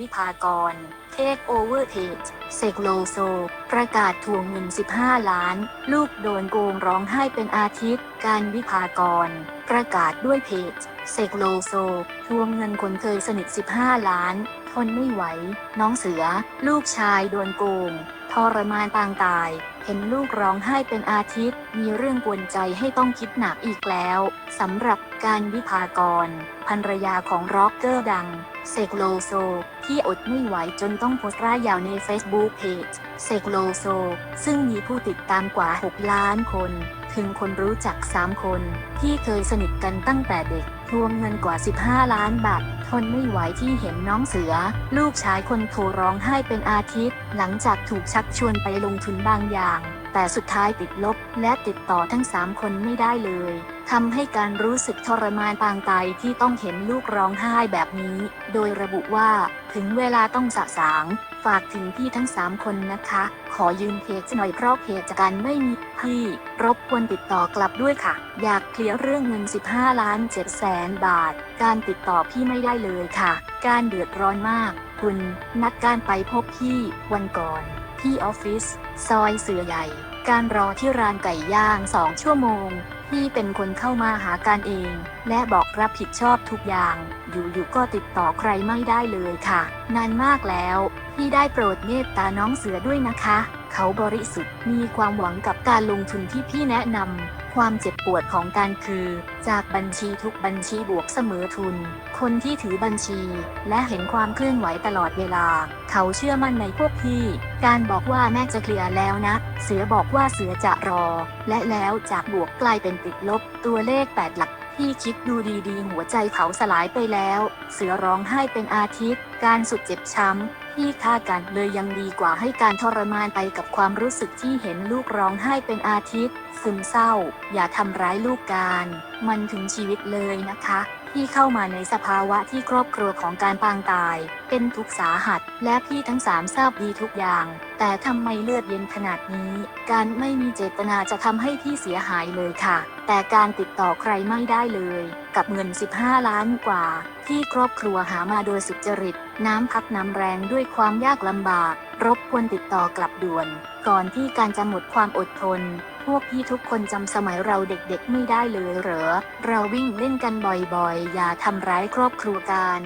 วิภากร เทคโอเวอร์เพจเซกโลโซ ประกาศทวงเงิน 15 ล้าน ลูกโดนโกงร้องไห้เป็นอาทิตย์ การวิภากร ประกาศด้วยเพจเซกโลโซ ทวงเงินคนเคยสนิท 15 ล้าน ทนไม่ไหว น้องเสือ ลูกชายโดนโกงทรมานปางตาย เห็นลูกร้องไห้เป็นอาทิตย์ มีเรื่องกวนใจให้ต้องคิดหนักอีกแล้ว สำหรับการวิภากร ภรรยาของร็อกเกอร์ดัง เซกโลโซ ที่อดไม่ไหวจนต้องโพสต์ร่ายยาวใน Facebook Page เซกโลโซ ซึ่งมีผู้ติดตามกว่า 6 ล้านคน ถึงคนรู้จัก 3 คน ที่เคยสนิทกันตั้งแต่เด็กทวงเงินกว่า 15 ล้านบาท ทนไม่ไหวที่เห็นน้องเสือ ลูกชายคนโทรร้องไห้เป็นอาทิตย์ หลังจากถูกชักชวนไปลงทุนบางอย่าง แต่สุดท้ายติดลบและติดต่อทั้ง3คนไม่ได้เลยทำให้การรู้สึกทรมานปางตายที่ต้องเห็นลูกร้องไห้แบบนี้ โดยระบุว่า ถึงเวลาต้องสะสาง ฝากถึงพี่ทั้ง 3 คนนะคะ ขอยืมเพจหน่อยเพราะเพจจากการไม่มีพี่รบกวนติดต่อกลับด้วยค่ะ อยากเคลียร์เรื่องเงิน 15 ล้าน7แสนบาท การติดต่อพี่ไม่ได้เลยค่ะ การเดือดร้อนมาก คุณนัดการไปพบพี่วันก่อน ที่ออฟฟิศซอยเสือใหญ่ การรอที่ร้านไก่ย่างสองชั่วโมงพี่เป็นคนเข้ามาหาการเอง และบอกรับผิดชอบทุกอย่าง อยู่ๆก็ติดต่อใครไม่ได้เลยค่ะ นานมากแล้วพี่ได้โปรดเมตตาน้องเสือด้วยนะคะ เขาบริสุทธิ์มีความหวังกับการลงทุนที่พี่แนะนำ ความเจ็บปวดของการคือ จากบัญชีทุกบัญชีบวกเสมอทุน คนที่ถือบัญชี และเห็นความเคลื่อนไหวตลอดเวลา เขาเชื่อมั่นในพวกพี่ การบอกว่าแม่จะเคลียร์แล้วนะ เสือบอกว่าเสือจะรอ และแล้วจากบวกกลายเป็นติดลบ ตัวเลข 8 หลักพี่คิดดูดีๆ หัวใจเขาสลายไปแล้ว เสือร้องไห้เป็นอาทิตย์ การสุดเจ็บช้ำ พี่ฆ่ากันเลยยังดีกว่าให้การทรมานไปกับความรู้สึกที่เห็นลูกร้องไห้เป็นอาทิตย์ซึมเศร้า อย่าทำร้ายลูกการ มันถึงชีวิตเลยนะคะพี่เข้ามาในสภาวะที่ครอบครัวของการปางตาย เป็นทุกข์สาหัส และพี่ทั้งสามทราบดีทุกอย่าง แต่ทำไมเลือดเย็นขนาดนี้ การไม่มีเจตนาจะทำให้พี่เสียหายเลยค่ะ แต่การติดต่อใครไม่ได้เลย กับเงิน 15 ล้านกว่า ที่ครอบครัวหามาโดยสุจริต น้ำพักน้ำแรงด้วยความยากลำบาก รบกวนติดต่อกลับด่วน ก่อนที่การจะหมดความอดทน พวกพี่ทุกคนจำสมัยเราเด็กๆไม่ได้เลยเหรอ เราวิ่งเล่นกันบ่อยๆ อย่าทำร้ายครอบครัวกัน